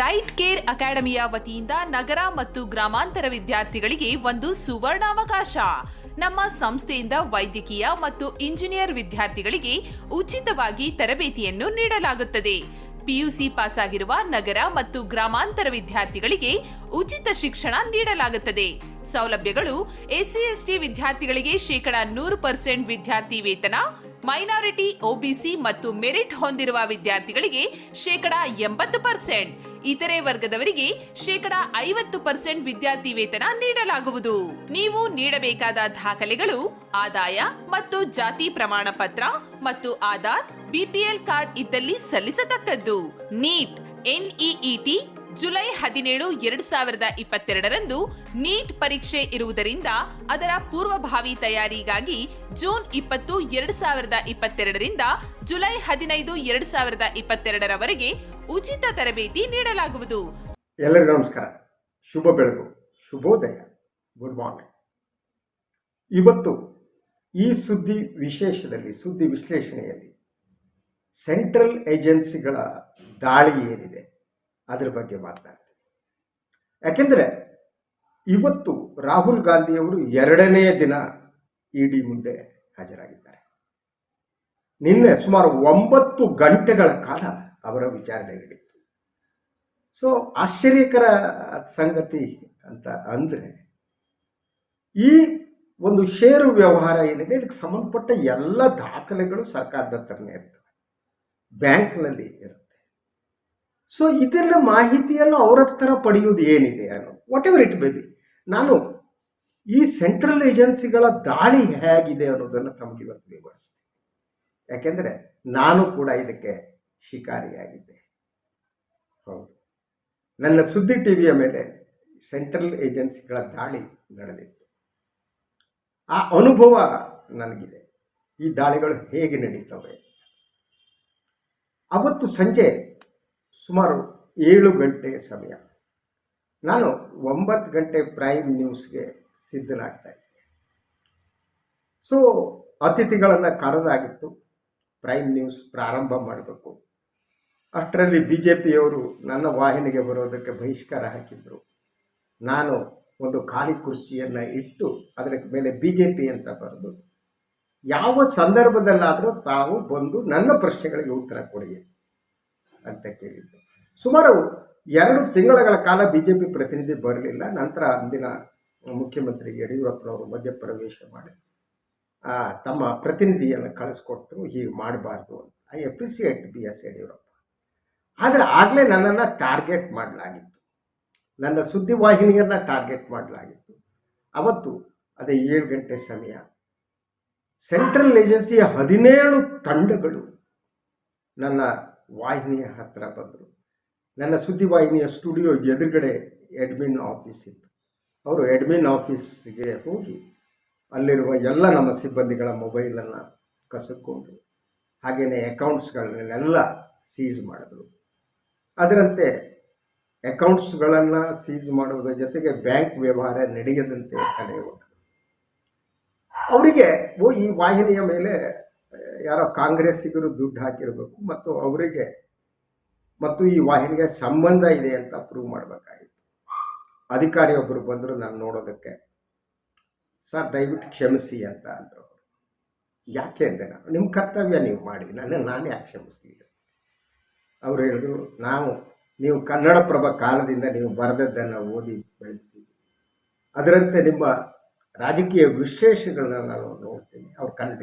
Right care ಅಕಾಡೆಮಿಯ ವತಿಯಿಂದ ನಗರ ಮತ್ತು ಗ್ರಾಮಾಂತರ ವಿದ್ಯಾರ್ಥಿಗಳಿಗೆ ಒಂದು ಸುವರ್ಣಾವಕಾಶ. ನಮ್ಮ ಸಂಸ್ಥೆಯಿಂದ ವೈದ್ಯಕೀಯ ಮತ್ತು ಇಂಜಿನಿಯರ್ ವಿದ್ಯಾರ್ಥಿಗಳಿಗೆ ಉಚಿತವಾಗಿ ತರಬೇತಿಯನ್ನು ನೀಡಲಾಗುತ್ತದೆ. ಪಿಯುಸಿ ಪಾಸ್ ಆಗಿರುವ ನಗರ ಮತ್ತು ಗ್ರಾಮಾಂತರ ವಿದ್ಯಾರ್ಥಿಗಳಿಗೆ ಉಚಿತ ಶಿಕ್ಷಣ ನೀಡಲಾಗುತ್ತದೆ. ಸೌಲಭ್ಯಗಳು ಎಸ್ಸಿ ಎಸ್ಟಿ ವಿದ್ಯಾರ್ಥಿಗಳಿಗೆ ಶೇಕಡ ನೂರು ಪರ್ಸೆಂಟ್ ವಿದ್ಯಾರ್ಥಿ ವೇತನ, ಮೈನಾರಿಟಿ ಒಬಿಸಿ ಮತ್ತು ಮೆರಿಟ್ ಹೊಂದಿರುವ ವಿದ್ಯಾರ್ಥಿಗಳಿಗೆ ಶೇಕಡ ಎಂಬತ್ತು ಪರ್ಸೆಂಟ್. ಇತರೆ ವರ್ಗದವರಿಗೆ ಶೇಕಡ ಐವತ್ತು ಪರ್ಸೆಂಟ್ ವಿದ್ಯಾರ್ಥಿ ವೇತನ ನೀಡಲಾಗುವುದು. ನೀವು ನೀಡಬೇಕಾದ ದಾಖಲೆಗಳು ಆದಾಯ ಮತ್ತು ಜಾತಿ ಪ್ರಮಾಣ ಪತ್ರ ಮತ್ತು ಆಧಾರ್ ಬಿಪಿಎಲ್ ಕಾರ್ಡ್ ಇದ್ದಲ್ಲಿ ಸಲ್ಲಿಸತಕ್ಕದ್ದು. ನೀಟ್ ಎನ್ಇಇಟಿ ಜುಲೈ ಹದಿನೇಳು, ಎರಡ್ ಸಾವಿರದ ಇಪ್ಪತ್ತೆರಡರಂದು ನೀಟ್ ಪರೀಕ್ಷೆ ಇರುವುದರಿಂದ ಅದರ ಪೂರ್ವಭಾವಿ ತಯಾರಿಗಾಗಿ ಜೂನ್ ಇಪ್ಪತ್ತು, ಎರಡ್ ಸಾವಿರದ ಇಪ್ಪತ್ತೆರಡರಿಂದ ಜುಲೈ ಹದಿನೈದು, ಎರಡ್ ಸಾವಿರದ ಇಪ್ಪತ್ತೆರಡರವರೆಗೆ ಉಚಿತ ತರಬೇತಿ ನೀಡಲಾಗುವುದು. ಎಲ್ಲರಿಗೂ ನಮಸ್ಕಾರ. ಶುಭ ಬೆಳಗು ಶುಭೋದಯ. ಗುಡ್ ಮಾರ್ನಿಂಗ್ ಇವತ್ತು ಈ ಸುದ್ದಿ ವಿಶೇಷದಲ್ಲಿ, ಸುದ್ದಿ ವಿಶ್ಲೇಷಣೆಯಲ್ಲಿ ಸೆಂಟ್ರಲ್ ಏಜೆನ್ಸಿಗಳ ದಾಳಿ ಏನಿದೆ? ಅದರ ಬಗ್ಗೆ ಮಾತನಾಡ್ತೀನಿ. ಯಾಕೆಂದರೆ ಇವತ್ತು ರಾಹುಲ್ ಗಾಂಧಿಯವರು ಎರಡನೇ ದಿನ ಇ ಡಿ ಮುಂದೆ ಹಾಜರಾಗಿದ್ದಾರೆ. ನಿನ್ನೆ ಸುಮಾರು ಒಂಬತ್ತು ಗಂಟೆಗಳ ಕಾಲ ಅವರ ವಿಚಾರಣೆ ನಡೀತು ಸೊ ಆಶ್ಚರ್ಯಕರ ಸಂಗತಿ ಅಂತ ಅಂದರೆ ಈ ಒಂದು ಷೇರು ವ್ಯವಹಾರ ಏನಿದೆ, ಇದಕ್ಕೆ ಸಂಬಂಧಪಟ್ಟ ಎಲ್ಲ ದಾಖಲೆಗಳು ಸರ್ಕಾರದ ಹತ್ರನೇ ಇರ್ತವೆ. ಬ್ಯಾಂಕ್ನಲ್ಲಿ ಇರುತ್ತೆ. ಸೊ ಇದೆಲ್ಲ ಮಾಹಿತಿಯನ್ನು ಅವ್ರ ಹತ್ರ ಪಡೆಯುವುದು ಏನಿದೆ ಅನ್ನೋ ವಾಟ್ ಎವರ್ ಇಟ್ ಬೇಬಿ ನಾನು ಈ ಸೆಂಟ್ರಲ್ ಏಜೆನ್ಸಿಗಳ ದಾಳಿ ಹೇಗಿದೆ ಅನ್ನೋದನ್ನು ತಮಗೆ ಇವತ್ತು ವಿವರಿಸ್ತೀನಿ. ಯಾಕೆಂದರೆ ನಾನು ಕೂಡ ಇದಕ್ಕೆ ಶಿಕಾರಿಯಾಗಿದ್ದೆ. ಹೌದು. ನನ್ನ ಸುದ್ದಿ ಟಿವಿಯ ಮೇಲೆ ಸೆಂಟ್ರಲ್ ಏಜೆನ್ಸಿಗಳ ದಾಳಿ ನಡೆದಿತ್ತು. ಆ ಅನುಭವ ನನಗಿದೆ. ಈ ದಾಳಿಗಳು ಹೇಗೆ ನಡೀತವೆ ಅವತ್ತು ಸಂಜೆ ಸುಮಾರು ಏಳು ಗಂಟೆ ಸಮಯ. ನಾನು ಒಂಬತ್ತು ಗಂಟೆ ಪ್ರೈಮ್ ನ್ಯೂಸ್ಗೆ ಸಿದ್ಧನಾಗ್ತಾ ಇದ್ದೆ. ಸೊ ಅತಿಥಿಗಳನ್ನು ಕರೆದಾಗಿತ್ತು. ಪ್ರೈಮ್ ನ್ಯೂಸ್ ಪ್ರಾರಂಭ ಮಾಡಬೇಕು. ಅಷ್ಟರಲ್ಲಿ ಬಿ ಜೆ ಪಿಯವರು ನನ್ನ ವಾಹಿನಿಗೆ ಬರೋದಕ್ಕೆ ಬಹಿಷ್ಕಾರ ಹಾಕಿದ್ರು. ನಾನು ಒಂದು ಖಾಲಿ ಕುರ್ಚಿಯನ್ನು ಇಟ್ಟು ಅದರ ಮೇಲೆ ಬಿ ಜೆ ಪಿ ಅಂತ ಬರೆದು, ಯಾವ ಸಂದರ್ಭದಲ್ಲಾದರೂ ತಾವು ಬಂದು ನನ್ನ ಪ್ರಶ್ನೆಗಳಿಗೆ ಉತ್ತರ ಕೊಡಿ ಅಂತ ಕೇಳಿದ್ದು. ಸುಮಾರು ಎರಡು ತಿಂಗಳ ಕಾಲ ಬಿ ಜೆ ಪಿ ಪ್ರತಿನಿಧಿ ಬರಲಿಲ್ಲ. ನಂತರ ಅಂದಿನ ಮುಖ್ಯಮಂತ್ರಿ ಯಡಿಯೂರಪ್ಪನವರು ಮಧ್ಯಪ್ರವೇಶ ಮಾಡಿ ತಮ್ಮ ಪ್ರತಿನಿಧಿಯನ್ನು ಕಳಿಸ್ಕೊಟ್ಟು ಹೀಗೆ ಮಾಡಬಾರ್ದು ಅಂತ. I appreciate B S Yediyurappa. ಆದರೆ ಆಗಲೇ ನನ್ನನ್ನು ಟಾರ್ಗೆಟ್ ಮಾಡಲಾಗಿತ್ತು. ನನ್ನ ಸುದ್ದಿವಾಹಿನಿಯನ್ನು ಟಾರ್ಗೆಟ್ ಮಾಡಲಾಗಿತ್ತು. ಅವತ್ತು ಅದೇ ಏಳು ಗಂಟೆ ಸಮಯ ಸೆಂಟ್ರಲ್ ಏಜೆನ್ಸಿಯ ಹದಿನೇಳು ತಂಡಗಳು ನನ್ನ ವಾಹಿನಿಯ ಹತ್ತಿರ ಬಂದರು. ನನ್ನ ಸುದ್ದಿವಾಹಿನಿಯ ಸ್ಟುಡಿಯೋ ಎದುರುಗಡೆ ಎಡ್ಮಿನ್ ಆಫೀಸ್ ಇತ್ತು. ಅವರು ಎಡ್ಮಿನ್ ಆಫೀಸ್ಗೆ ಹೋಗಿ ಅಲ್ಲಿರುವ ಎಲ್ಲ ನಮ್ಮ ಸಿಬ್ಬಂದಿಗಳ ಮೊಬೈಲನ್ನು ಕಸಿಕೊಂಡು ಹಾಗೆಯೇ ಅಕೌಂಟ್ಸ್ಗಳನ್ನೆಲ್ಲ ಸೀಸ್ ಮಾಡಿದ್ರು. ಅದರಂತೆ ಅಕೌಂಟ್ಸ್ಗಳನ್ನು ಸೀಸ್ ಮಾಡುವುದರ ಜೊತೆಗೆ ಬ್ಯಾಂಕ್ ವ್ಯವಹಾರ ನಡೆಯದಂತೆ ತಡೆಯುವುದು ಅವರಿಗೆ ಓ ಈ ವಾಹಿನಿಯ ಮೇಲೆ ಯಾರೋ ಕಾಂಗ್ರೆಸ್ಸಿಗರು ದುಡ್ಡು ಹಾಕಿರಬೇಕು ಮತ್ತು ಅವರಿಗೆ ಮತ್ತು ಈ ವಾಹಿನಿಗೆ ಸಂಬಂಧ ಇದೆ ಅಂತ ಪ್ರೂವ್ ಮಾಡಬೇಕಾಗಿತ್ತು. ಅಧಿಕಾರಿಯೊಬ್ಬರು ಬಂದರು ನಾನು ನೋಡೋದಕ್ಕೆ, ಸರ್, ದಯವಿಟ್ಟು ಕ್ಷಮಿಸಿ ಅಂತ ಅಂದರು ಯಾಕೆ ಅಂದೆ ನಾನು? ನಿಮ್ಮ ಕರ್ತವ್ಯ ನೀವು ಮಾಡಿ ನನ್ನ, ನಾನು ಯಾಕೆ ಕ್ಷಮಿಸ್ತೀನಿ ಅವರು ಹೇಳಿದ್ರು, ನಾವು, ನೀವು ಕನ್ನಡಪ್ರಭ ಕಾಲದಿಂದ ನೀವು ಬರೆದದ್ದನ್ನು ಓದಿ ಬೆಳೆದಿದ್ದೀವಿ. ಅದರಂತೆ ನಿಮ್ಮ ರಾಜಕೀಯ ವಿಶೇಷಗಳನ್ನ ನಾನು ನೋಡ್ತೀನಿ. ಅವ್ರು ಕನ್ನಡ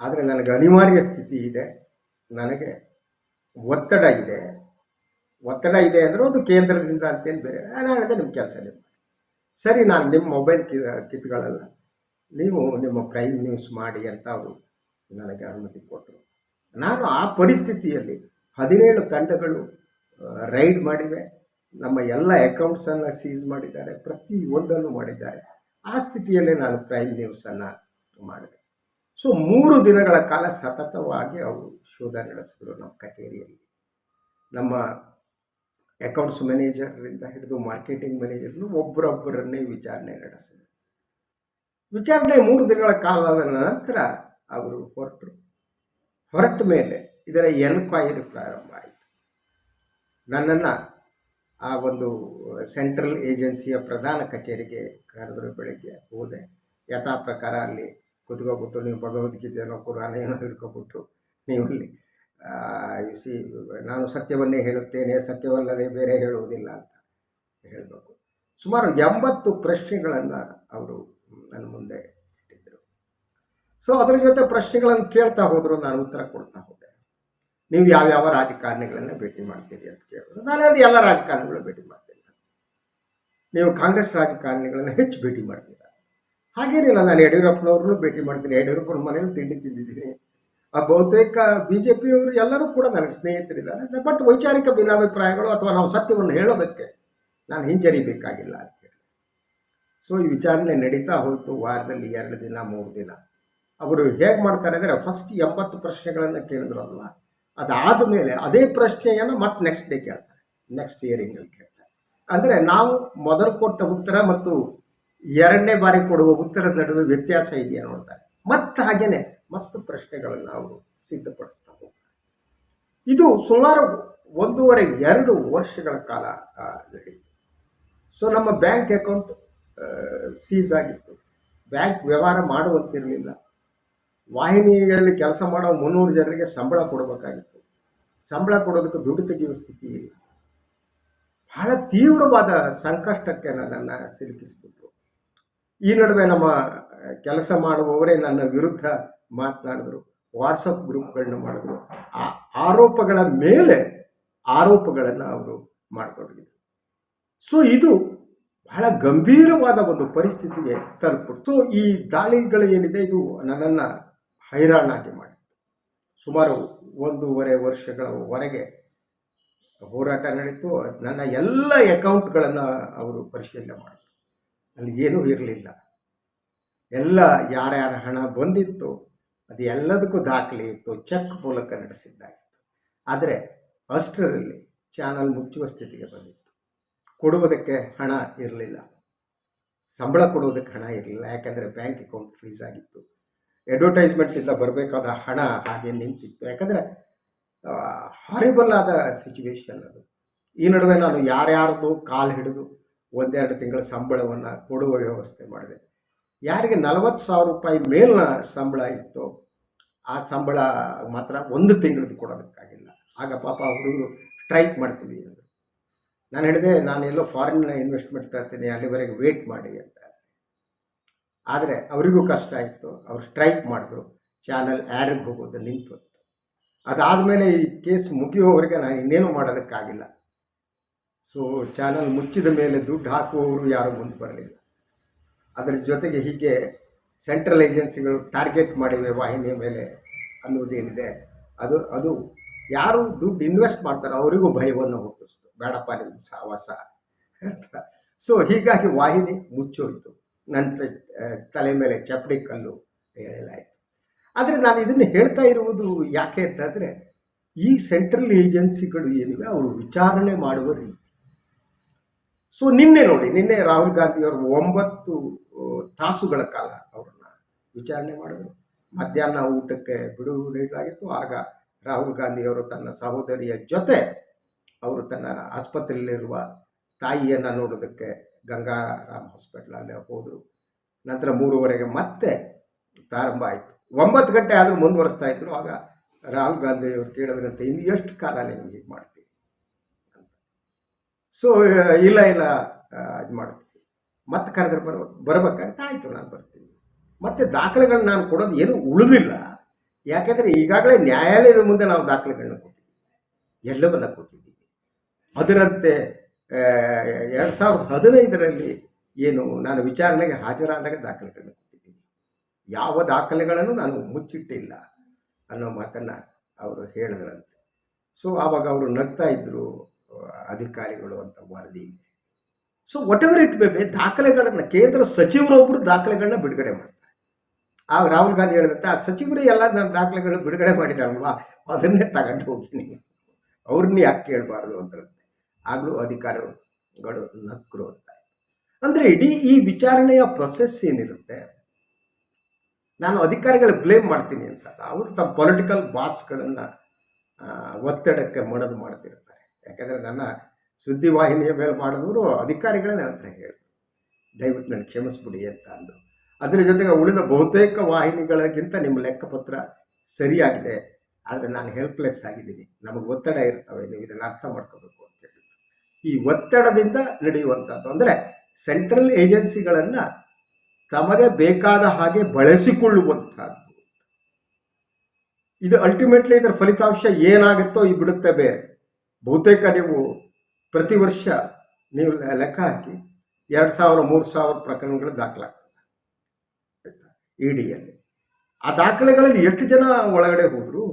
ಆದರೆ ನನಗೆ ಅನಿವಾರ್ಯ ಸ್ಥಿತಿ ಇದೆ. ನನಗೆ ಒತ್ತಡ ಇದೆ. ಒತ್ತಡ ಇದೆ ಅಂದರೆ ಅದು ಕೇಂದ್ರದಿಂದ ಅಂತೇನು ಬೇರೆ ನಾನು ಹೇಳಿದೆ ನಿಮ್ಮ ಕೆಲಸ ನಿಮ್ಮ ಸರಿ, ನಾನು ನಿಮ್ಮ ಮೊಬೈಲ್ ಕಿ ಕಿತ್ಗಳಲ್ಲ. ನೀವು ನಿಮ್ಮ ಪ್ರೈಮ್ ನ್ಯೂಸ್ ಮಾಡಿ ಅಂತ ಅವರು ನನಗೆ ಅನುಮತಿ ಕೊಟ್ಟರು ನಾನು ಆ ಪರಿಸ್ಥಿತಿಯಲ್ಲಿ ಹದಿನೇಳು ತಂಡಗಳು ರೈಡ್ ಮಾಡಿವೆ. ನಮ್ಮ ಎಲ್ಲ ಅಕೌಂಟ್ಸನ್ನು ಸೀಸ್ ಮಾಡಿದ್ದಾರೆ. ಪ್ರತಿ ಒಂದನ್ನು ಮಾಡಿದ್ದಾರೆ. ಆ ಸ್ಥಿತಿಯಲ್ಲೇ ನಾನು ಪ್ರೈಮ್ ನ್ಯೂಸನ್ನು ಮಾಡಿದೆ. ಸೊ ಮೂರು ದಿನಗಳ ಕಾಲ ಸತತವಾಗಿ ಅವರು ಶೋಧ ನಡೆಸಿದ್ರು ನಮ್ಮ ಕಚೇರಿಯಲ್ಲಿ. ನಮ್ಮ ಅಕೌಂಟ್ಸ್ ಮ್ಯಾನೇಜರಿಂದ ಹಿಡಿದು ಮಾರ್ಕೆಟಿಂಗ್ ಮ್ಯಾನೇಜರ್ನು ಒಬ್ಬರೊಬ್ಬರನ್ನೇ ವಿಚಾರಣೆ ನಡೆಸಿದರು. ವಿಚಾರಣೆ ಮೂರು ದಿನಗಳ ಕಾಲದ ನಂತರ ಅವರು ಹೊರಟರು. ಹೊರಟ ಮೇಲೆ ಇದರ ಎನ್ಕ್ವೈರಿ ಪ್ರಾರಂಭ ಆಯಿತು. ನನ್ನನ್ನು ಆ ಒಂದು ಸೆಂಟ್ರಲ್ ಏಜೆನ್ಸಿಯ ಪ್ರಧಾನ ಕಚೇರಿಗೆ ಕರೆದರು ಬೆಳಗ್ಗೆ ಹೋದೆ. ಯಥಾ ಪ್ರಕಾರ ಅಲ್ಲಿ ಕುತ್ಕೊಬಿಟ್ಟು ನೀವು ಭಗವದ್ಗೀತೆನೋ ಕುರಾನ ಏನೋ ಹಿಡ್ಕೊಬಿಟ್ಟು ನೀವು ಅಲ್ಲಿ ಸಿ ನಾನು ಸತ್ಯವನ್ನೇ ಹೇಳುತ್ತೇನೆ, ಸತ್ಯವಲ್ಲದೆ ಬೇರೆ ಹೇಳುವುದಿಲ್ಲ ಅಂತ ಹೇಳಬೇಕು. ಸುಮಾರು ಎಂಬತ್ತು ಪ್ರಶ್ನೆಗಳನ್ನು ಅವರು ನನ್ನ ಮುಂದೆ ಇಟ್ಟಿದ್ದರು. ಸೊ ಅದರ ಜೊತೆ ಪ್ರಶ್ನೆಗಳನ್ನು ಕೇಳ್ತಾ ಹೋದರು, ನಾನು ಉತ್ತರ ಕೊಡ್ತಾ ಹೋದೆ. ನೀವು ಯಾವ್ಯಾವ ರಾಜಕಾರಣಿಗಳನ್ನು ಭೇಟಿ ಮಾಡ್ತೀರಿ ಅಂತ ಕೇಳಿದ್ರು. ನಾನು ಅದು, ಎಲ್ಲ ರಾಜಕಾರಣಿಗಳು ಭೇಟಿ ಮಾಡ್ತೀನಿ. ನೀವು ಕಾಂಗ್ರೆಸ್ ರಾಜಕಾರಣಿಗಳನ್ನು ಹೆಚ್ಚು ಭೇಟಿ ಮಾಡ್ತೀರಾ? ಹಾಗೇನಿಲ್ಲ ನಾನು ಯಡಿಯೂರಪ್ಪನವ್ರನ್ನೂ ಭೇಟಿ ಮಾಡ್ತೀನಿ. ಯಡಿಯೂರಪ್ಪನ ಮನೇಲಿ ತಿಂಡಿ ತಿಂದಿದ್ದೀನಿ. ಆ ಬಹುತೇಕ ಬಿ ಜೆ ಪಿಯವರು ಎಲ್ಲರೂ ಕೂಡ ನನಗೆ ಸ್ನೇಹಿತರಿದ್ದಾರೆ. ಬಟ್ ವೈಚಾರಿಕ ಭಿನ್ನಾಭಿಪ್ರಾಯಗಳು ಅಥವಾ ನಾವು ಸತ್ಯವನ್ನು ಹೇಳೋದಕ್ಕೆ ನಾನು ಹಿಂಜರಿಬೇಕಾಗಿಲ್ಲ ಅಂತ ಹೇಳಿ. ಸೊ ಈ ವಿಚಾರಣೆ ನಡೀತಾ ಹೋಯಿತು. ವಾರದಲ್ಲಿ ಎರಡು ದಿನ, ಮೂರು ದಿನ. ಅವರು ಹೇಗೆ ಮಾಡ್ತಾರೆ ಅಂದರೆ ಫಸ್ಟ್ ಎಂಬತ್ತು ಪ್ರಶ್ನೆಗಳನ್ನು ಕೇಳಿದ್ರಲ್ಲ ಅದಾದ ಮೇಲೆ ಅದೇ ಪ್ರಶ್ನೆಯನ್ನು ಮತ್ತೆ ನೆಕ್ಸ್ಟ್ ಡೇ ಕೇಳ್ತಾರೆ. ನೆಕ್ಸ್ಟ್ ಇಯರಿಂಗಲ್ಲಿ ಕೇಳ್ತಾರೆ. ಅಂದರೆ ನಾವು ಮೊದಲು ಕೊಟ್ಟ ಉತ್ತರ ಮತ್ತು ಎರಡನೇ ಬಾರಿ ಕೊಡುವ ಉತ್ತರದ ನಡುವೆ ವ್ಯತ್ಯಾಸ ಇದೆಯಾ ನೋಡ್ತಾರೆ. ಮತ್ತೆ ಹಾಗೇನೆ ಮತ್ತು ಪ್ರಶ್ನೆಗಳನ್ನು ಅವರು ಸಿದ್ಧಪಡಿಸ್ತಾ ಹೋಗ್ತಾರೆ. ಇದು ಸುಮಾರು ಒಂದೂವರೆ ಎರಡು ವರ್ಷಗಳ ಕಾಲ ನಡೆಯಿತು ಸೊ ನಮ್ಮ ಬ್ಯಾಂಕ್ ಅಕೌಂಟ್ ಸೀಸ್ ಆಗಿತ್ತು. ಬ್ಯಾಂಕ್ ವ್ಯವಹಾರ ಮಾಡುವಂತಿರಲಿಲ್ಲ. ವಾಹಿನಿಯಲ್ಲಿ ಕೆಲಸ ಮಾಡೋ ಮುನ್ನೂರು ಜನರಿಗೆ ಸಂಬಳ ಕೊಡಬೇಕಾಗಿತ್ತು. ಸಂಬಳ ಕೊಡೋದಕ್ಕೆ ದುಡ್ಡು ತೆಗೆಯುವ ಸ್ಥಿತಿ ಇಲ್ಲ. ಬಹಳ ತೀವ್ರವಾದ ಸಂಕಷ್ಟಕ್ಕೆ ನನ್ನನ್ನು ಸಿಲುಕಿಸ್ಬಿಟ್ರು. ಈ ನಡುವೆ ನಮ್ಮ ಕೆಲಸ ಮಾಡುವವರೇ ನನ್ನ ವಿರುದ್ಧ ಮಾತನಾಡಿದ್ರು, ವಾಟ್ಸಪ್ ಗ್ರೂಪ್ಗಳನ್ನ ಮಾಡಿದ್ರು. ಆ ಆರೋಪಗಳ ಮೇಲೆ ಆರೋಪಗಳನ್ನು ಅವರು ಮಾಡ್ಕೊಂಡಿದ್ರು. ಸೊ, ಇದು ಬಹಳ ಗಂಭೀರವಾದ ಒಂದು ಪರಿಸ್ಥಿತಿಗೆ ತಲುಪಿತು ಸೊ, ಈ ದಾಳಿಗಳು ಏನಿದೆ, ಇದು ನನ್ನನ್ನು ಹೈರಾಣಾಗಿ ಮಾಡಿತ್ತು. ಸುಮಾರು ಒಂದೂವರೆ ವರ್ಷಗಳವರೆಗೆ ಹೋರಾಟ ನಡೀತು. ನನ್ನ ಎಲ್ಲ ಅಕೌಂಟ್ಗಳನ್ನು ಅವರು ಪರಿಶೀಲನೆ ಮಾಡಿದ್ರು. ಅಲ್ಲಿ ಏನೂ ಇರಲಿಲ್ಲ. ಎಲ್ಲ ಯಾರ್ಯಾರ ಹಣ ಬಂದಿತ್ತು ಅದು ಎಲ್ಲದಕ್ಕೂ ದಾಖಲೆ ಇತ್ತು, ಚೆಕ್ ಮೂಲಕ ನಡೆಸಿದ್ದಾಗಿತ್ತು. ಆದರೆ ಅಷ್ಟರಲ್ಲಿ ಚಾನಲ್ ಮುಚ್ಚುವ ಸ್ಥಿತಿಗೆ ಬಂದಿತ್ತು. ಕೊಡುವುದಕ್ಕೆ ಹಣ ಇರಲಿಲ್ಲ. ಸಂಬಳ ಕೊಡುವುದಕ್ಕೆ ಹಣ ಇರಲಿಲ್ಲ. ಯಾಕಂದರೆ ಬ್ಯಾಂಕ್ ಅಕೌಂಟ್ ಫ್ರೀಸ್ ಆಗಿತ್ತು. ಅಡ್ವರ್ಟೈಸ್ಮೆಂಟಿಂದ ಬರಬೇಕಾದ ಹಣ ಹಾಗೆ ನಿಂತಿತ್ತು. ಯಾಕಂದರೆ ಹಾರಿಬಲ್ ಆದ ಸಿಚುವೇಶನ್ ಅದು. ಈ ನಡುವೆ ನಾನು ಯಾರ್ಯಾರ್ದು ಕಾಲು ಹಿಡಿದು ಒಂದೆರಡು ತಿಂಗಳ ಸಂಬಳವನ್ನು ಕೊಡುವ ವ್ಯವಸ್ಥೆ ಮಾಡಿದೆ. ಯಾರಿಗೆ ನಲವತ್ತು ಸಾವಿರ ರೂಪಾಯಿ ಮೇಲಿನ ಸಂಬಳ ಇತ್ತು ಆ ಸಂಬಳ ಮಾತ್ರ ಒಂದು ತಿಂಗಳದ್ದು ಕೊಡೋದಕ್ಕಾಗಿಲ್ಲ. ಆಗ ಪಾಪ ಹುಡುಗರು ಸ್ಟ್ರೈಕ್ ಮಾಡ್ತೀವಿ ಅಂದರು. ನಾನು ಹೇಳಿದೆ, ನಾನು ಎಲ್ಲೋ ಫಾರಿನ್ ಇನ್ವೆಸ್ಟ್ಮೆಂಟ್ ತರ್ತೀನಿ, ಅಲ್ಲಿವರೆಗೆ ವೇಟ್ ಮಾಡಿ ಅಂತ. ಆದರೆ ಅವರಿಗೂ ಕಷ್ಟ ಆಯಿತು. ಅವರು ಸ್ಟ್ರೈಕ್ ಮಾಡಿದ್ರು. ಚಾನಲ್ ಯಾರಿಗೆ ಹೋಗೋದು ನಿಂತು ಅದಾದಮೇಲೆ ಈ ಕೇಸ್ ಮುಗಿಯುವವರೆಗೆ ನಾನು ಇನ್ನೇನು ಮಾಡೋದಕ್ಕಾಗಿಲ್ಲ. ಸೊ ಚಾನಲ್ ಮುಚ್ಚಿದ ಮೇಲೆ ದುಡ್ಡು ಹಾಕುವವರು ಯಾರೂ ಮುಂದೆ ಬರಲಿಲ್ಲ. ಅದರ ಜೊತೆಗೆ ಹೀಗೆ ಸೆಂಟ್ರಲ್ ಏಜೆನ್ಸಿಗಳು ಟಾರ್ಗೆಟ್ ಮಾಡಿವೆ ವಾಹಿನಿಯ ಮೇಲೆ ಅನ್ನೋದೇನಿದೆ ಅದು ಅದು ಯಾರು ದುಡ್ಡು ಇನ್ವೆಸ್ಟ್ ಮಾಡ್ತಾರೋ ಅವರಿಗೂ ಭಯವನ್ನು ಹುಟ್ಟಿಸ್ತು. ಬೇಡಪ್ಪ ನಿಮ್ಮ ಸಹವಾಸ ಅಂತ. ಸೊ ಹೀಗಾಗಿ ವಾಹಿನಿ ಮುಚ್ಚೋಯ್ತು. ನನ್ನ ತಲೆ ಮೇಲೆ ಚಪ್ಪಡಿ ಕಲ್ಲು ಹೇಳಲಾಯಿತು ಆದರೆ ನಾನು ಇದನ್ನು ಹೇಳ್ತಾ ಇರುವುದು ಯಾಕೆ ಅಂತಂದರೆ ಈ ಸೆಂಟ್ರಲ್ ಏಜೆನ್ಸಿಗಳು ಏನಿವೆ ಅವರು ವಿಚಾರಣೆ ಮಾಡುವ ರೀತಿ. ಸೊ ನಿನ್ನೆ ನೋಡಿ ನಿನ್ನೆ ರಾಹುಲ್ ಗಾಂಧಿಯವರು ಒಂಬತ್ತು ಆ, ತಾಸುಗಳ ಕಾಲ ಅವರನ್ನು ವಿಚಾರಣೆ ಮಾಡಿದ್ರು. ಮಧ್ಯಾಹ್ನ ಊಟಕ್ಕೆ ಬಿಡುವು ನೀಡಲಾಗಿತ್ತು. ಆಗ ರಾಹುಲ್ ಗಾಂಧಿಯವರು ತನ್ನ ಸಹೋದರಿಯ ಜೊತೆ ಅವರು ತನ್ನ ಆಸ್ಪತ್ರೆಯಲ್ಲಿರುವ ತಾಯಿಯನ್ನು ನೋಡೋದಕ್ಕೆ ಗಂಗಾರಾಮ್ ಹಾಸ್ಪಿಟ್ಲಲ್ಲೇ ಹೋದರು. ನಂತರ ಮೂರುವರೆಗೆ ಮತ್ತೆ ಪ್ರಾರಂಭ ಆಯಿತು. ಒಂಬತ್ತು ಗಂಟೆ ಆದರೂ ಮುಂದುವರಿಸ್ತಾ ಇದ್ರು. ಆಗ ರಾಹುಲ್ ಗಾಂಧಿ ಅವರು ಕೇಳಿದ್ರಂತೆ ಇನ್ನು ಎಷ್ಟು ಕಾಲ ನೀವು ಹೀಗೆ ಅಂತ ಸೊ ಇಲ್ಲ ಇಲ್ಲ ಇದು ಮಾಡ್ತೀನಿ ಮತ್ತೆ ಕರೆದ್ರೆ ಬರ ಬರ್ಬೇಕಾಗುತ್ತೆ ಆಯಿತು, ನಾನು ಬರ್ತೀನಿ. ಮತ್ತೆ ದಾಖಲೆಗಳನ್ನ ನಾನು ಕೊಡೋದು ಏನೂ ಉಳಿದಿಲ್ಲ. ಯಾಕೆಂದರೆ ಈಗಾಗಲೇ ನ್ಯಾಯಾಲಯದ ಮುಂದೆ ನಾವು ದಾಖಲೆಗಳನ್ನ ಕೊಟ್ಟಿದ್ದೀವಿ. ಎಲ್ಲವನ್ನ ಕೊಟ್ಟಿದ್ದೀವಿ. ಅದರಂತೆ ಎರಡು ಸಾವಿರದ ಹದಿನೈದರಲ್ಲಿ ಏನು ನಾನು ವಿಚಾರಣೆಗೆ ಹಾಜರಾದಾಗ ದಾಖಲೆಗಳನ್ನ ಕೊಟ್ಟಿದ್ದೀನಿ. ಯಾವ ದಾಖಲೆಗಳನ್ನು ನಾನು ಮುಚ್ಚಿಟ್ಟಿಲ್ಲ ಅನ್ನೋ ಮಾತನ್ನು ಅವರು ಹೇಳಿದ್ರಂತೆ. ಸೊ ಆವಾಗ ಅವರು ನಗ್ತಾ ಇದ್ದರು ಅಧಿಕಾರಿಗಳು ಅಂತ ವರದಿ ಇದೆ. So whatever it may be ದಾಖಲೆಗಳನ್ನು ಕೇಂದ್ರ ಸಚಿವರೊಬ್ಬರು ದಾಖಲೆಗಳನ್ನ ಬಿಡುಗಡೆ ಮಾಡ್ತಾರೆ. ಆಗ ರಾಹುಲ್ ಗಾಂಧಿ ಹೇಳಿದಂತೆ, ಆ ಸಚಿವರು ಎಲ್ಲ ನನ್ನ ದಾಖಲೆಗಳು ಬಿಡುಗಡೆ ಮಾಡಿದಾರಲ್ವಾ ಅದನ್ನೇ ತಗೊಂಡು ಹೋಗ್ತೀನಿ ಅವ್ರನ್ನ ಯಾಕೆ ಕೇಳಬಾರ್ದು ಅಂದ್ರಂತೆ. ಆಗಲೂ ಅಧಿಕಾರಿಗಳು ನಕ್ಕರು ಅಂತ. ಅಂದರೆ ಇಡೀ ಈ ವಿಚಾರಣೆಯ ಪ್ರೊಸೆಸ್ ಏನಿರುತ್ತೆ? ನಾನು ಅಧಿಕಾರಿಗಳ ಬ್ಲೇಮ್ ಮಾಡ್ತೀನಿ ಅಂತ ಅವರು ತಮ್ಮ ಪೊಲಿಟಿಕಲ್ ಬಾಸ್ಗಳನ್ನು ಒತ್ತಡಕ್ಕೆ ಮಣದು ಮಾಡ್ತಿರ್ತಾರೆ. ಯಾಕಂದರೆ ನನ್ನ ಸುದ್ದಿವಾಹಿನಿಯ ಮೇಲೆ ಮಾಡಿದವರು ಅಧಿಕಾರಿಗಳೇ ನನ್ನ ಹತ್ರ ಹೇಳಿ ದಯವಿಟ್ಟು ನಾನು ಕ್ಷಮಿಸ್ಬಿಡಿ ಅಂತ ಅಂದರು. ಅದರ ಜೊತೆಗೆ ಉಳಿದ ಬಹುತೇಕ ವಾಹಿನಿಗಳಿಗಿಂತ ನಿಮ್ಮ ಲೆಕ್ಕಪತ್ರ ಸರಿಯಾಗಿದೆ. ಆದರೆ ನಾನು ಹೆಲ್ಪ್ಲೆಸ್ ಆಗಿದ್ದೀನಿ. ನಮಗೆ ಒತ್ತಡ ಇರ್ತವೆ. ನೀವು ಇದನ್ನು ಅರ್ಥ ಮಾಡ್ಕೋಬೇಕು ಅಂತ ಹೇಳಿ ಈ ಒತ್ತಡದಿಂದ ನಡೆಯುವಂಥದ್ದು ಅಂದರೆ ಸೆಂಟ್ರಲ್ ಏಜೆನ್ಸಿಗಳನ್ನು ತಮಗೆ ಬೇಕಾದ ಹಾಗೆ ಬಳಸಿಕೊಳ್ಳುವಂಥದ್ದು ಇದು ಅಲ್ಟಿಮೇಟ್ಲಿ ಇದರ ಫಲಿತಾಂಶ ಏನಾಗುತ್ತೋ ಈ ಬಿಡುತ್ತೆ ಬೇರೆ. ಬಹುತೇಕ ನೀವು ಪ್ರತಿ ವರ್ಷ ನೀವು ಲೆಕ್ಕ ಹಾಕಿ ಎರಡು ಸಾವಿರ, ಮೂರು ಸಾವಿರ ಪ್ರಕರಣಗಳು ದಾಖಲಾಗ್ತದೆ ಆಯಿತಾ? ಇ ಇಡಿಯಲ್ಲಿ ಆ ದಾಖಲೆಗಳಲ್ಲಿ ಎಷ್ಟು ಜನ ಒಳಗಡೆ ಹೋದರು?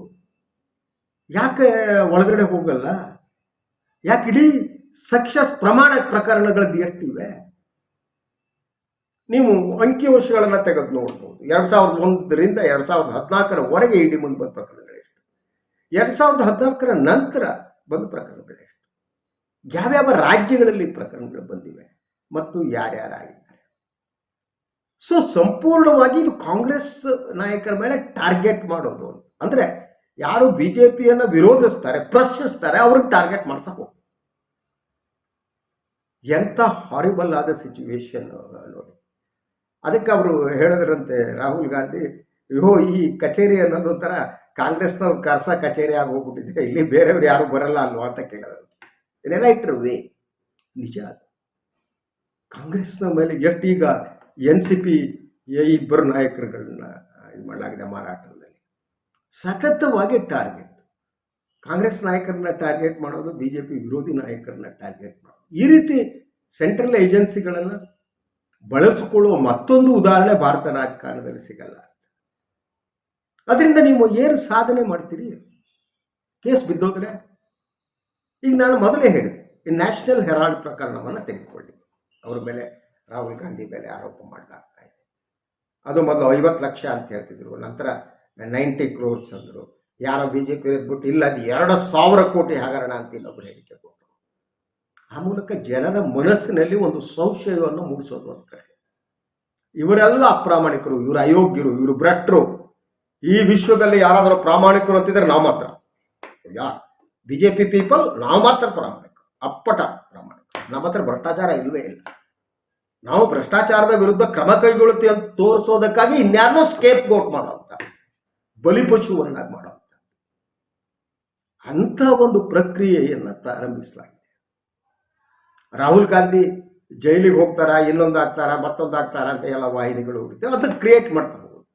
ಯಾಕೆ ಒಳಗಡೆ ಹೋಗಲ್ಲ? ಯಾಕೆ ಇಡೀ ಸಕ್ಸಸ್ ಪ್ರಮಾಣ ಪ್ರಕರಣಗಳದ್ದು ಎಷ್ಟಿವೆ? ನೀವು ಅಂಕಿಅಂಶಗಳನ್ನು ತೆಗೆದು ನೋಡ್ಬೋದು. ಎರಡು ಸಾವಿರದ ಒಂದರಿಂದ ಎರಡು ಸಾವಿರದ ಹದಿನಾಲ್ಕರವರೆಗೆ ಇಡಿ ಮುಂದೆ ಬಂದ ಪ್ರಕರಣಗಳು ಎಷ್ಟು? ಎರಡು ಸಾವಿರದ ಹದಿನಾಲ್ಕರ ನಂತರ ಬಂದ ಪ್ರಕರಣಗಳು ಎಷ್ಟು ಯಾವ್ಯಾವ ರಾಜ್ಯಗಳಲ್ಲಿ ಪ್ರಕರಣಗಳು ಬಂದಿವೆ ಮತ್ತು ಯಾರ್ಯಾರಾಗಿದ್ದಾರೆ? ಸೊ ಸಂಪೂರ್ಣವಾಗಿ ಇದು ಕಾಂಗ್ರೆಸ್ ನಾಯಕರ ಮೇಲೆ ಟಾರ್ಗೆಟ್ ಮಾಡೋದು ಅಂದರೆ ಯಾರು ಬಿ ಜೆ ಪಿಯನ್ನು ವಿರೋಧಿಸ್ತಾರೆ, ಪ್ರಶ್ನಿಸ್ತಾರೆ ಅವ್ರಿಗೆ ಟಾರ್ಗೆಟ್ ಮಾಡ್ತಾ ಹೋಗ್ತಾರೆ. ಎಂಥ ಹಾರಿಬಲ್ ಆದ ಸಿಚುವೇಶನ್ ನೋಡಿ. ಅದಕ್ಕೆ ಅವರು ಹೇಳಿದ್ರಂತೆ ರಾಹುಲ್ ಗಾಂಧಿ, ಯೋ, ಈ ಕಚೇರಿ ಅನ್ನೋದು ಒಂಥರ ಕಾಂಗ್ರೆಸ್ನವ್ರು ಕರ್ಸ ಕಚೇರಿ ಆಗಿ ಹೋಗ್ಬಿಟ್ಟಿದೆ. ಇಲ್ಲಿ ಬೇರೆಯವ್ರು ಯಾರು ಬರಲ್ಲ ಅಲ್ವಾ ಅಂತ ಕೇಳಿದ್ರು. ಇದೆಲ್ಲ ಇಟ್ರು ವೇ. ನಿಜ ಅದು. ಕಾಂಗ್ರೆಸ್ನ ಮೇಲೆ ಎಷ್ಟು ಈಗ ಎನ್ ಸಿ ಪಿ ಇಬ್ಬರು ನಾಯಕರುಗಳನ್ನ ಇದು ಮಾಡಲಾಗಿದೆ ಮಾರಾಟದಲ್ಲಿ. ಸತತವಾಗಿ ಟಾರ್ಗೆಟ್. ಕಾಂಗ್ರೆಸ್ ನಾಯಕರನ್ನ ಟಾರ್ಗೆಟ್ ಮಾಡೋದು ಬಿ ಜೆ ಪಿ ವಿರೋಧಿ ನಾಯಕರನ್ನ ಟಾರ್ಗೆಟ್ ಮಾಡೋದು. ಈ ರೀತಿ ಸೆಂಟ್ರಲ್ ಏಜೆನ್ಸಿಗಳನ್ನು ಬಳಸಿಕೊಳ್ಳುವ ಮತ್ತೊಂದು ಉದಾಹರಣೆ ಭಾರತ ರಾಜಕಾರಣದಲ್ಲಿ ಸಿಗಲ್ಲ. ಅದರಿಂದ ನೀವು ಏನು ಸಾಧನೆ ಮಾಡ್ತೀರಿ? ಕೇಸ್ ಬಿದ್ದೋದ್ರೆ ಈಗ ನಾನು ಮೊದಲೇ ಹೇಳಿದೆ, ಈ ನ್ಯಾಷನಲ್ ಹೆರಾಲ್ಡ್ ಪ್ರಕರಣವನ್ನು ತೆಗೆದುಕೊಳ್ಳಿ. ಅವ್ರ ಮೇಲೆ ರಾಹುಲ್ ಗಾಂಧಿ ಮೇಲೆ ಆರೋಪ ಮಾಡಲಾಗ್ತಾ ಇದೆ. ಅದು ಮೊದಲು ಐವತ್ತು ಲಕ್ಷ ಅಂತ ಹೇಳ್ತಿದ್ರು, ನಂತರ ನೈಂಟಿ ಕ್ರೋರ್ಸ್ ಅಂದರು. ಯಾರೋ ಬಿ ಜೆ ಪಿ ಎದ್ಬಿಟ್ಟು, ಇಲ್ಲ, ಅದು ಎರಡು ಸಾವಿರ ಕೋಟಿ ಹಗರಣ ಅಂತ ಇಲ್ಲೊಬ್ಬರು ಹೇಳಿಕೆ ಕೊಟ್ಟರು ಆ ಮೂಲಕ ಜನರ ಮನಸ್ಸಿನಲ್ಲಿ ಒಂದು ಸಂಶಯವನ್ನು ಮೂಡಿಸೋದು ಅಂತ ಕಡೆ. ಇವರೆಲ್ಲ ಅಪ್ರಾಮಾಣಿಕರು, ಇವರು ಅಯೋಗ್ಯರು, ಇವರು ಭ್ರಷ್ಟರು. ಈ ವಿಶ್ವದಲ್ಲಿ ಯಾರಾದರೂ ಪ್ರಾಮಾಣಿಕರು ಅಂತಿದ್ರೆ ನಾವು ಮಾತ್ರ. ಯಾ ಬಿ ಜೆ ಪಿ ಪೀಪಲ್ ನಾವು ಮಾತ್ರ ಪ್ರಾಮಾಣಿಕ ಅಪ್ಪಟ ಪ್ರಾಮಾಣಿಕ ನಮ್ಮ ಹತ್ರ ಭ್ರಷ್ಟಾಚಾರ ಇಲ್ವೇ ಇಲ್ಲ. ನಾವು ಭ್ರಷ್ಟಾಚಾರದ ವಿರುದ್ಧ ಕ್ರಮ ಕೈಗೊಳ್ಳುತ್ತೆ ಅಂತ ತೋರಿಸೋದಕ್ಕಾಗಿ ಇನ್ಯಾರನ್ನೂ ಸ್ಕೇಪ್ ಗೋಟ್ ಮಾಡೋಂಥ ಬಲಿಪಶುವನ್ನಾಗಿ ಮಾಡೋಂಥ ಅಂಥ ಒಂದು ಪ್ರಕ್ರಿಯೆಯನ್ನು ಪ್ರಾರಂಭಿಸಲಾಗಿದೆ. ರಾಹುಲ್ ಗಾಂಧಿ ಜೈಲಿಗೆ ಹೋಗ್ತಾರ ಇನ್ನೊಂದು ಆಗ್ತಾರ ಮತ್ತೊಂದು ಆಗ್ತಾರ ಅಂತ ಎಲ್ಲ ವಾಹಿನಿಗಳು ಹೋಗುತ್ತೆ ಅದನ್ನು ಕ್ರಿಯೇಟ್ ಮಾಡ್ತಾ ಹೋಗೋದು.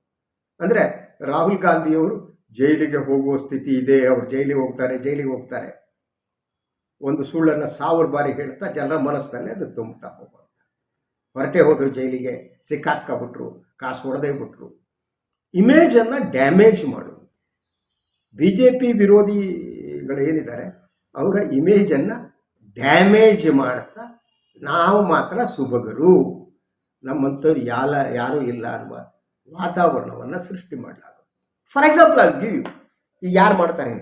ಅಂದರೆ ರಾಹುಲ್ ಗಾಂಧಿಯವರು ಜೈಲಿಗೆ ಹೋಗುವ ಸ್ಥಿತಿ ಇದೆ, ಅವರು ಜೈಲಿಗೆ ಹೋಗ್ತಾರೆ ಜೈಲಿಗೆ ಹೋಗ್ತಾರೆ. ಒಂದು ಸುಳ್ಳನ್ನು ಸಾವಿರ ಬಾರಿ ಹೇಳ್ತಾ ಜನರ ಮನಸ್ಸಿನಲ್ಲಿ ಅದು ತುಂಬುತ್ತಾ ಹೋಗುವಂಥ ಹೊರಟೆ ಹೋದರು ಜೈಲಿಗೆ ಸಿಕ್ಕಾಕ್ಕೊಬಿಟ್ರು ಕಾಸು ಹೊಡೆದೇ ಬಿಟ್ರು. ಇಮೇಜನ್ನು ಡ್ಯಾಮೇಜ್ ಮಾಡು. ಬಿ ಜೆ ಪಿ ವಿರೋಧಿಗಳೇನಿದ್ದಾರೆ ಅವರ ಇಮೇಜನ್ನು ಡ್ಯಾಮೇಜ್ ಮಾಡ್ತಾ ನಾವು ಮಾತ್ರ ಸುಭಗರು. ನಮ್ಮಂಥವ್ರು ಯಾಲ, ಯಾರೂ ಇಲ್ಲ ಅನ್ನುವ ವಾತಾವರಣವನ್ನು ಸೃಷ್ಟಿ ಮಾಡಲಾಗುತ್ತೆ ಫಾರ್ ಎಕ್ಸಾಂಪಲ್ ಅಲ್ಲಿ ಗಿವ್ ಯು ಯಾರು ಮಾಡ್ತಾರೆ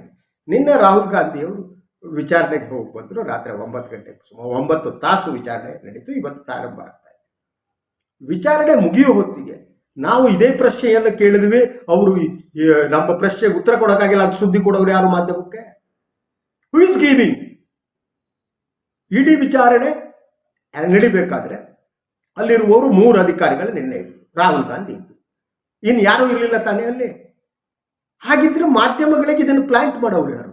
ನಿನ್ನೆ ರಾಹುಲ್ ಗಾಂಧಿಯವರು ವಿಚಾರಣೆಗೆ ಹೋಗಿ ಬಂದರು, ರಾತ್ರಿ ಒಂಬತ್ತು ಗಂಟೆಗೆ ಸುಮಾರು ಒಂಬತ್ತು ತಾಸು ವಿಚಾರಣೆ ನಡೀತು, ಇವತ್ತು ಪ್ರಾರಂಭ ಆಗ್ತಾ ಇದೆ. ವಿಚಾರಣೆ ಮುಗಿಯೋ ಹೊತ್ತಿಗೆ ನಾವು ಇದೇ ಪ್ರಶ್ನೆಯನ್ನು ಕೇಳಿದ್ವಿ, ಅವರು ನಮ್ಮ ಪ್ರಶ್ನೆಗೆ ಉತ್ತರ ಕೊಡೋಕ್ಕಾಗಿಲ್ಲ ಅದು ಸುದ್ದಿ ಕೊಡೋರು ಯಾರು ಮಾಧ್ಯಮಕ್ಕೆ? ಹೂ ಇಸ್ ಗಿವಿಂಗ್ ಇಡೀ ವಿಚಾರಣೆ ನಡಿಬೇಕಾದ್ರೆ ಅಲ್ಲಿರುವವರು ಮೂರು ಅಧಿಕಾರಿಗಳು ನಿನ್ನೆ ಇದ್ದರು ರಾಹುಲ್ ಗಾಂಧಿ ಇದ್ದು. ಇನ್ನು ಯಾರೂ ಇರಲಿಲ್ಲ ತಾನೇ ಅಲ್ಲಿ? ಹಾಗಿದ್ರೆ ಮಾಧ್ಯಮಗಳಿಗೆ ಇದನ್ನು ಪ್ಲಾಂಟ್ ಮಾಡೋರು ಯಾರು?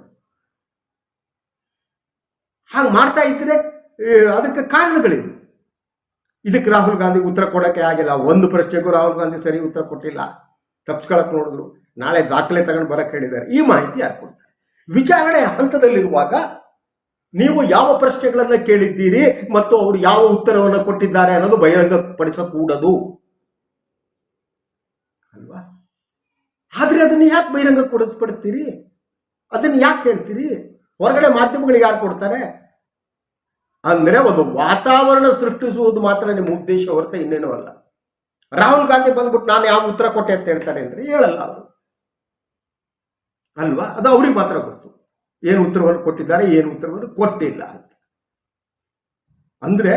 ಹಾಗೆ ಮಾಡ್ತಾ ಇದ್ರೆ ಅದಕ್ಕೆ ಕಾರಣಗಳಿವೆ. ಇದಕ್ಕೆ ರಾಹುಲ್ ಗಾಂಧಿ ಉತ್ತರ ಕೊಡೋಕ್ಕೆ ಆಗಿಲ್ಲ. ಒಂದು ಪ್ರಶ್ನೆಗೂ ರಾಹುಲ್ ಗಾಂಧಿ ಸರಿ ಉತ್ತರ ಕೊಟ್ಟಿಲ್ಲ. ತಪ್ಸ್ಕೊಳಕ್ ನೋಡಿದ್ರು. ನಾಳೆ ದಾಖಲೆ ತಗೊಂಡು ಬರಕ್ಕೆ ಹೇಳಿದ್ದಾರೆ. ಈ ಮಾಹಿತಿ ಯಾರು ಕೊಡ್ತಾರೆ? ವಿಚಾರಣೆ ಹಂತದಲ್ಲಿರುವಾಗ ನೀವು ಯಾವ ಪ್ರಶ್ನೆಗಳನ್ನು ಕೇಳಿದ್ದೀರಿ ಮತ್ತು ಅವರು ಯಾವ ಉತ್ತರವನ್ನು ಕೊಟ್ಟಿದ್ದಾರೆ ಅನ್ನೋದು ಬಹಿರಂಗಪಡಿಸಕೂಡದು ಅಲ್ವಾ ಆದ್ರೆ ಅದನ್ನು ಯಾಕೆ ಬಹಿರಂಗ ಕೊಡಿಸ್ಪಡಿಸ್ತೀರಿ? ಅದನ್ನು ಯಾಕೆ ಹೇಳ್ತೀರಿ? ಹೊರಗಡೆ ಮಾಧ್ಯಮಗಳಿಗೆ ಯಾರು ಕೊಡ್ತಾರೆ? ಅಂದ್ರೆ ಒಂದು ವಾತಾವರಣ ಸೃಷ್ಟಿಸುವುದು ಮಾತ್ರ ನಿಮ್ಮ ಉದ್ದೇಶ ಹೊರತ ಇನ್ನೇನೂ ಅಲ್ಲ. ರಾಹುಲ್ ಗಾಂಧಿ ಬಂದ್ಬಿಟ್ಟು ನಾನು ಯಾವ ಉತ್ತರ ಕೊಟ್ಟೆ ಅಂತ ಹೇಳ್ತಾರೆ ಅಂದರೆ ಹೇಳಲ್ಲ ಅವರು. ಅಲ್ವಾ? ಅದು ಅವ್ರಿಗೆ ಮಾತ್ರ ಗೊತ್ತು. ಏನು ಉತ್ತರವನ್ನು ಕೊಟ್ಟಿದ್ದಾರೆ, ಏನು ಉತ್ತರವನ್ನು ಕೊಟ್ಟಿಲ್ಲ ಅಂತ. ಅಂದ್ರೆ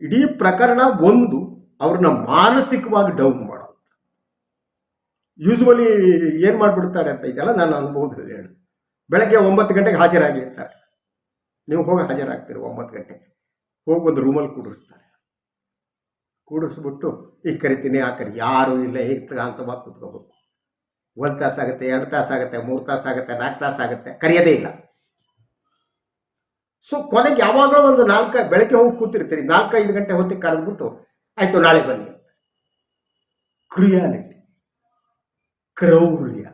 ಇಡೀ ಪ್ರಕರಣ ಒಂದು, ಅವ್ರನ್ನ ಮಾನಸಿಕವಾಗಿ ಡೌನ್ ಮಾಡೋ ಯೂಸ್ವಲಿ ಏನು ಮಾಡಿಬಿಡ್ತಾರೆ ಅಂತ ಇದೆಲ್ಲ ನಾನು ಅನುಭವದಲ್ಲಿ ಹೇಳಿ. ಬೆಳಗ್ಗೆ ಒಂಬತ್ತು ಗಂಟೆಗೆ ಹಾಜರಾಗಿ ಇರ್ತಾರೆ. ನೀವು ಹೋಗಿ ಹಾಜರಾಗ್ತೀರಿ ಒಂಬತ್ತು ಗಂಟೆಗೆ. ಹೋಗಿ ಒಂದು ರೂಮಲ್ಲಿ ಕೂಡಿಸ್ತಾರೆ. ಕೂಡಿಸ್ಬಿಟ್ಟು ಈಗ ಕರಿತೀನಿ ಆ ಕರಿ. ಯಾರೂ ಇಲ್ಲ, ಹೇಗೆ ಅಂತವಾಗಿ ಕೂತ್ಕೋಬೇಕು. ಒಂದು ತಾಸು ಆಗುತ್ತೆ, ಎರಡು ತಾಸು ಆಗುತ್ತೆ, ಮೂರು ತಾಸು ಆಗುತ್ತೆ, ನಾಲ್ಕು ತಾಸು ಆಗುತ್ತೆ, ಕರೆಯೋದೇ ಇಲ್ಲ. ಸೊ ಕೊನೆಗೆ ಯಾವಾಗಲೂ ಒಂದು ನಾಲ್ಕು, ಬೆಳಗ್ಗೆ ಹೋಗಿ ಕೂತಿರ್ತೀರಿ ನಾಲ್ಕೈದು ಗಂಟೆ ಹೊತ್ತಿಗೆ ಕರೆದ್ಬಿಟ್ಟು, ಆಯಿತು, ನಾಳೆ ಬನ್ನಿ. ಕ್ರಿಯಾಲಿಟಿ. ಕ್ರೌರ್ಯ,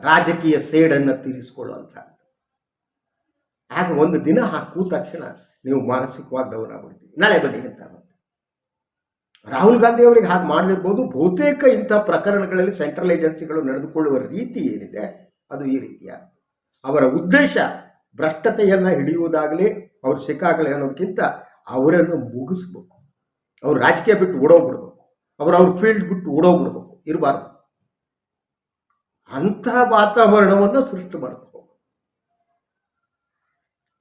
ರಾಜಕೀಯ ಸೇಡನ್ನು ತೀರಿಸಿಕೊಳ್ಳುವಂಥ ಆಗ ಒಂದು ದಿನ ಆ ಕೂತ ತಕ್ಷಣ ನೀವು ಮಾನಸಿಕವಾಗಿ ಡೌನ್ ಆಗ್ಬಿಡ್ತೀರಿ ನಾಳೆ ಬನ್ನಿ ಅಂತ. ರಾಹುಲ್ ಗಾಂಧಿ ಅವರಿಗೆ ಹಾಗೆ ಮಾಡಲಿರ್ಬೋದು ಬಹುತೇಕ ಇಂಥ ಪ್ರಕರಣಗಳಲ್ಲಿ ಸೆಂಟ್ರಲ್ ಏಜೆನ್ಸಿಗಳು ನಡೆದುಕೊಳ್ಳುವ ರೀತಿ ಏನಿದೆ, ಅದು ಈ ರೀತಿಯ ಅವರ ಉದ್ದೇಶ ಭ್ರಷ್ಟತೆಯನ್ನು ಹಿಡಿಯುವುದಾಗಲಿ, ಅವ್ರು ಸಿಕ್ಕಾಗಲಿ ಅನ್ನೋದಕ್ಕಿಂತ ಅವರನ್ನು ಮುಗಿಸ್ಬೇಕು. ಅವ್ರು ರಾಜಕೀಯ ಬಿಟ್ಟು ಓಡೋಗ್ಬಿಡ್ಬೇಕು. ಅವ್ರು ಅವ್ರ ಫೀಲ್ಡ್ ಬಿಟ್ಟು ಓಡೋಗ್ಬಿಡ್ಬೇಕು. ಇರಬಾರ್ದು. ಅಂಥ ವಾತಾವರಣವನ್ನು ಸೃಷ್ಟಿ ಮಾಡಬೇಕು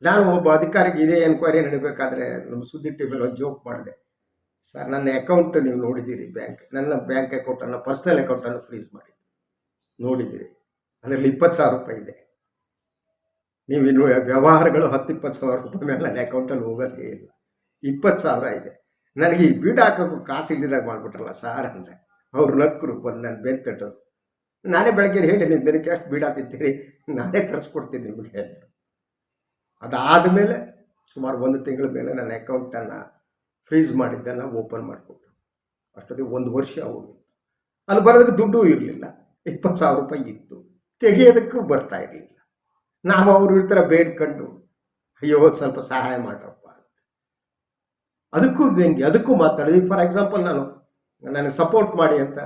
ನಾನು ಒಬ್ಬ ಅಧಿಕಾರಿಗೆ ಇದೇ ಎನ್ಕ್ವೈರಿ ನಡೀಬೇಕಾದ್ರೆ ನಮ್ಮ ಸುದ್ದಿ ಟಿವಿಯಲ್ಲಿ ಒಂದು ಜೋಕ್ ಮಾಡಿದೆ. ಸರ್, ನನ್ನ ಅಕೌಂಟ್ ನೀವು ನೋಡಿದ್ದೀರಿ ಬ್ಯಾಂಕ್ ನನ್ನ ಬ್ಯಾಂಕ್ ಅಕೌಂಟನ್ನು ಪರ್ಸ್ನಲ್ ಅಕೌಂಟನ್ನು ಫ್ರೀಸ್ ಮಾಡಿ ನೋಡಿದ್ದೀರಿ, ಅದರಲ್ಲಿ ಇಪ್ಪತ್ತು ಸಾವಿರ ರೂಪಾಯಿ ಇದೆ. ನೀವು ಇನ್ನು ವ್ಯವಹಾರಗಳು ಹತ್ತು ಇಪ್ಪತ್ತು ಸಾವಿರ ರೂಪಾಯಿ ಮೇಲೆ ನನ್ನ ಅಕೌಂಟಲ್ಲಿ ಹೋಗೋದೇ ಇಲ್ಲ. ಇಪ್ಪತ್ತು ಸಾವಿರ ಇದೆ. ನನಗೆ ಈ ಬೀಡ್ ಹಾಕೋಕ್ಕೂ ಕಾಸು ಇಲ್ದಿದಾಗ ಮಾಡಿಬಿಟ್ರಲ್ಲ ಸಾರ್ ಅಂದರೆ ಅವ್ರು ನಕ್ಕರು ಬಂದು ನಾನು ಬೆಂತಟ್ಟು ನಾನೇ ಬೆಳಗ್ಗೆ ಹೇಳಿ ನೀವು ದಿನಕ್ಕೆ ಅಷ್ಟು ಬೀಡಾತಿದ್ದೀರಿ ನಾನೇ ತರಿಸ್ಕೊಡ್ತೀನಿ ನಿಮಗೆ ಅದಾದ ಮೇಲೆ ಸುಮಾರು ಒಂದು ತಿಂಗಳ ಮೇಲೆ ನನ್ನ ಅಕೌಂಟನ್ನು ಫ್ರೀಸ್ ಮಾಡಿದ್ದನ್ನು ಓಪನ್ ಮಾಡಿಕೊಟ್ರು. ಅಷ್ಟೊತ್ತಿಗೆ ಒಂದು ವರ್ಷ ಹೋಗಿತ್ತು. ಅಲ್ಲಿ ಬರೋದಕ್ಕೆ ದುಡ್ಡು ಇರಲಿಲ್ಲ. ಇಪ್ಪತ್ತು ಸಾವಿರ ರೂಪಾಯಿ ಇತ್ತು. ತೆಗೆಯೋದಕ್ಕೂ ಬರ್ತಾ ಇರಲಿಲ್ಲ. ನಾವು ಅವರು ಈ ಥರ ಬೇಡ್ಕೊಂಡು, ಅಯ್ಯೋ, ಸ್ವಲ್ಪ ಸಹಾಯ ಮಾಡ್ರಪ್ಪ ಅಂತ. ಅದಕ್ಕೂ ಹೆಂಗೆ, ಅದಕ್ಕೂ ಮಾತಾಡಿದ್ವಿ ಫಾರ್ ಎಕ್ಸಾಂಪಲ್ ನಾನು, ನನಗೆ ಸಪೋರ್ಟ್ ಮಾಡಿ ಅಂತ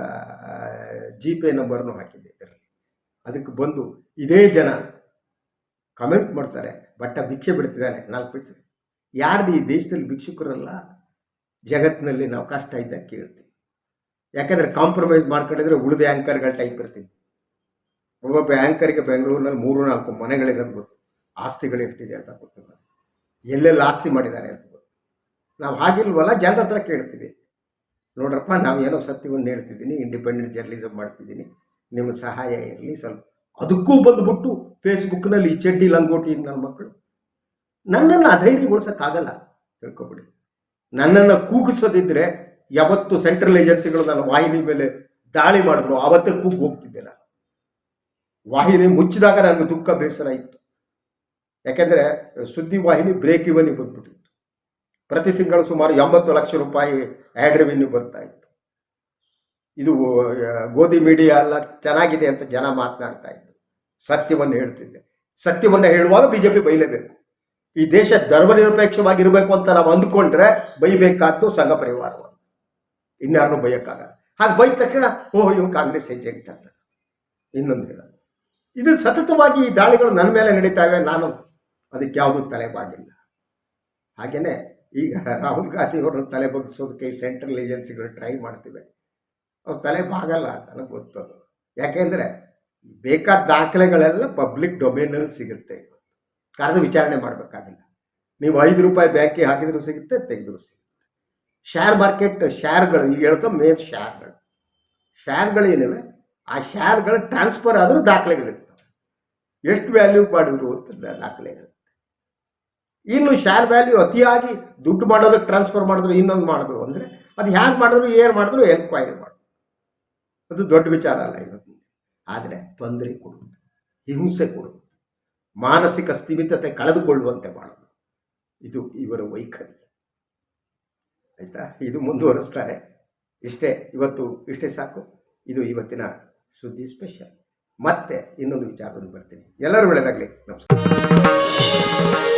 ಜಿ ಪೇ ನಂಬರ್ನು ಹಾಕಿದ್ದೆ ಇದರಲ್ಲಿ. ಅದಕ್ಕೆ ಬಂದು ಇದೇ ಜನ ಕಮೆಂಟ್ ಮಾಡ್ತಾರೆ, ಬಟ್ಟ ಭಿಕ್ಷೆ ಬಿಡ್ತಿದ್ದಾನೆ, ನಾಲ್ಕು ಪೈಸೆ. ಯಾರು ಈ ದೇಶದಲ್ಲಿ ಭಿಕ್ಷುಕರಲ್ಲ? ಜಗತ್ತಿನಲ್ಲಿ ನಾವು ಕಷ್ಟ ಇದ್ದಾಗ ಕೇಳ್ತೀವಿ. ಯಾಕಂದರೆ ಕಾಂಪ್ರಮೈಸ್ ಮಾಡ್ಕೊಂಡಿದ್ರೆ ಉಳಿದ ಆ್ಯಂಕರ್ಗಳ ಟೈಪ್ ಇರ್ತೀವಿ. ಒಬ್ಬೊಬ್ಬ ಆ್ಯಂಕರ್ಗೆ ಬೆಂಗಳೂರಿನಲ್ಲಿ ಮೂರು, ನಾಲ್ಕು ಮನೆಗಳಿರೋದು ಗೊತ್ತು. ಆಸ್ತಿಗಳು ಎಷ್ಟಿದೆ ಅಂತ ಗೊತ್ತಿಲ್ಲ ಎಲ್ಲೆಲ್ಲಿ ಆಸ್ತಿ ಮಾಡಿದ್ದಾರೆ ಅಂತ ಗೊತ್ತು. ನಾವು ಹಾಗಿಲ್ವಲ್ಲ? ಜನರ ಹತ್ರ ಕೇಳ್ತೀವಿ. ನೋಡ್ರಪ್ಪ, ನಾವು ಏನೋ ಸತ್ಯವನ್ನು ಹೇಳ್ತಿದ್ದೀನಿ ಇಂಡಿಪೆಂಡೆಂಟ್ ಜರ್ನಲಿಸಮ್ ಮಾಡ್ತಿದ್ದೀನಿ ನಿಮ್ಮ ಸಹಾಯ ಇರಲಿ ಸ್ವಲ್ಪ. ಅದಕ್ಕೂ ಬಂದುಬಿಟ್ಟು ಫೇಸ್ಬುಕ್ನಲ್ಲಿ ಚಡ್ಡಿ ಲಂಗೋಟಿ ನನ್ನ ಮಕ್ಕಳು ನನ್ನನ್ನು ಅಧೈರ್ಯಗೊಳಿಸೋಕ್ಕಾಗಲ್ಲ, ತಿಳ್ಕೊಬಿಡಿ. ನನ್ನನ್ನು ಕೂಗಿಸೋದಿದ್ರೆ ಯಾವತ್ತು ಸೆಂಟ್ರಲ್ ಏಜೆನ್ಸಿಗಳು ನನ್ನ ವಾಹಿನಿ ಮೇಲೆ ದಾಳಿ ಮಾಡಿದ್ರು, ಆವತ್ತೇ ಕೂಗಿ ಹೋಗ್ತಿದ್ದೆ ನಾನು ವಾಹಿನಿ ಮುಚ್ಚಿದಾಗ ನನಗೆ ದುಃಖ ಬೇಸರ ಇತ್ತು. ಯಾಕೆಂದರೆ ಸುದ್ದಿ ವಾಹಿನಿ ಬ್ರೇಕ್ ಇವನಿಗೆ ಬಂದ್ಬಿಟ್ಟಿತ್ತು. ಪ್ರತಿ ತಿಂಗಳು ಸುಮಾರು ಎಂಬತ್ತು ಲಕ್ಷ ರೂಪಾಯಿ ಆ್ಯಡ್ ರೆವಿನ್ಯೂ ಬರ್ತಾ ಇತ್ತು. ಇದು ಗೋಧಿ ಮೀಡಿಯಾ ಎಲ್ಲ ಚೆನ್ನಾಗಿದೆ ಅಂತ ಜನ ಮಾತನಾಡ್ತಾ ಇದ್ದರು ಸತ್ಯವನ್ನು ಹೇಳ್ತಿದ್ದೆ. ಸತ್ಯವನ್ನು ಹೇಳುವಾಗ ಬಿ ಜೆ ಪಿ ಬೈಲೇಬೇಕು. ಈ ದೇಶ ಧರ್ಮನಿರಪೇಕ್ಷವಾಗಿರಬೇಕು ಅಂತ ನಾವು ಅಂದ್ಕೊಂಡ್ರೆ ಬೈಬೇಕಾದ್ದು ಸಂಘ ಪರಿವಾರವನ್ನು ಇನ್ಯಾರನ್ನೂ ಬೈಯಕ್ಕಾಗಲ್ಲ. ಹಾಗೆ ಬೈದ ತಕ್ಷಣ, ಓಹ್ ಇವ್ ಕಾಂಗ್ರೆಸ್ ಏಜೆಂಟ್ ಅಂತ. ಇನ್ನೊಂದು ಹೇಳೋದು. ಇದು ಸತತವಾಗಿ ಈ ದಾಳಿಗಳು ನನ್ನ ಮೇಲೆ ನಡೀತಾವೆ ನಾನು ಅದಕ್ಕೆ ಯಾವುದೂ ತಲೆಬಾಗಿಲ್ಲ. ಹಾಗೆಯೇ ಈಗ ರಾಹುಲ್ ಗಾಂಧಿ ಅವ್ರನ್ನ ತಲೆ ಬಗ್ಗಿಸೋದಕ್ಕೆ ಸೆಂಟ್ರಲ್ ಏಜೆನ್ಸಿಗಳು ಟ್ರೈ ಮಾಡ್ತಿವೆ. ಅವ್ರು ತಲೆ ಬಾಗಲ್ಲ ನನಗೆ ಗೊತ್ತದು. ಯಾಕೆಂದರೆ ಬೇಕಾದ ದಾಖಲೆಗಳೆಲ್ಲ ಪಬ್ಲಿಕ್ ಡೊಮೇನಲ್ಲಿ ಸಿಗುತ್ತೆ ಕರೆದು ವಿಚಾರಣೆ ಮಾಡಬೇಕಾಗಿಲ್ಲ. ನೀವು ಐದು ರೂಪಾಯಿ ಬ್ಯಾಂಕಿಗೆ ಹಾಕಿದ್ರು ಸಿಗುತ್ತೆ, ತೆಗೆದರೂ ಸಿಗುತ್ತೆ. ಶೇರ್ ಮಾರ್ಕೆಟ್ ಶೇರ್ಗಳು ಈಗ ಹೇಳ್ಕೊ ಮೇನ್ ಶೇರ್ಗಳು ಶೇರ್ಗಳು ಏನಿವೆ? ಆ ಶೇರ್ಗಳು ಟ್ರಾನ್ಸ್ಫರ್ ಆದರೂ ದಾಖಲೆಗಳಿರ್ತವೆ. ಎಷ್ಟು ವ್ಯಾಲ್ಯೂ ಮಾಡಿದ್ರು ಅಂತ ದಾಖಲೆಗಳು ಇನ್ನು ಶೇರ್ ವ್ಯಾಲ್ಯೂ ಅತಿಯಾಗಿ ದುಡ್ಡು ಮಾಡೋದಕ್ಕೆ ಟ್ರಾನ್ಸ್ಫರ್ ಮಾಡಿದ್ರು, ಇನ್ನೊಂದು ಮಾಡಿದ್ರು ಅಂದರೆ ಅದು ಹ್ಯಾಂಗೆ ಮಾಡಿದ್ರು, ಏನು ಮಾಡಿದ್ರು ಎನ್ಕ್ವೈರಿ ಮಾಡು. ಅದು ದೊಡ್ಡ ವಿಚಾರ ಅಲ್ಲ ಇವತ್ತು. ಆದರೆ ತೊಂದರೆ ಕೊಡುವುದು, ಹಿಂಸೆ ಕೊಡುವುದು, ಮಾನಸಿಕ ಸ್ಥಿಮಿತತೆ ಕಳೆದುಕೊಳ್ಳುವಂತೆ ಮಾಡೋದು ಇದು ಇವರ ವೈಖರಿ. ಆಯಿತಾ? ಇದು ಮುಂದುವರಿಸ್ತಾರೆ. ಇಷ್ಟೇ, ಇವತ್ತು ಇಷ್ಟೇ ಸಾಕು. ಇದು ಇವತ್ತಿನ ಸುದ್ದಿ ಸ್ಪೆಷಲ್ ಮತ್ತೆ ಇನ್ನೊಂದು ವಿಚಾರದಲ್ಲಿ ಬರ್ತೀನಿ. ಎಲ್ಲರೂ ಒಳ್ಳೆಯದಾಗಲಿ ನಮಸ್ಕಾರ.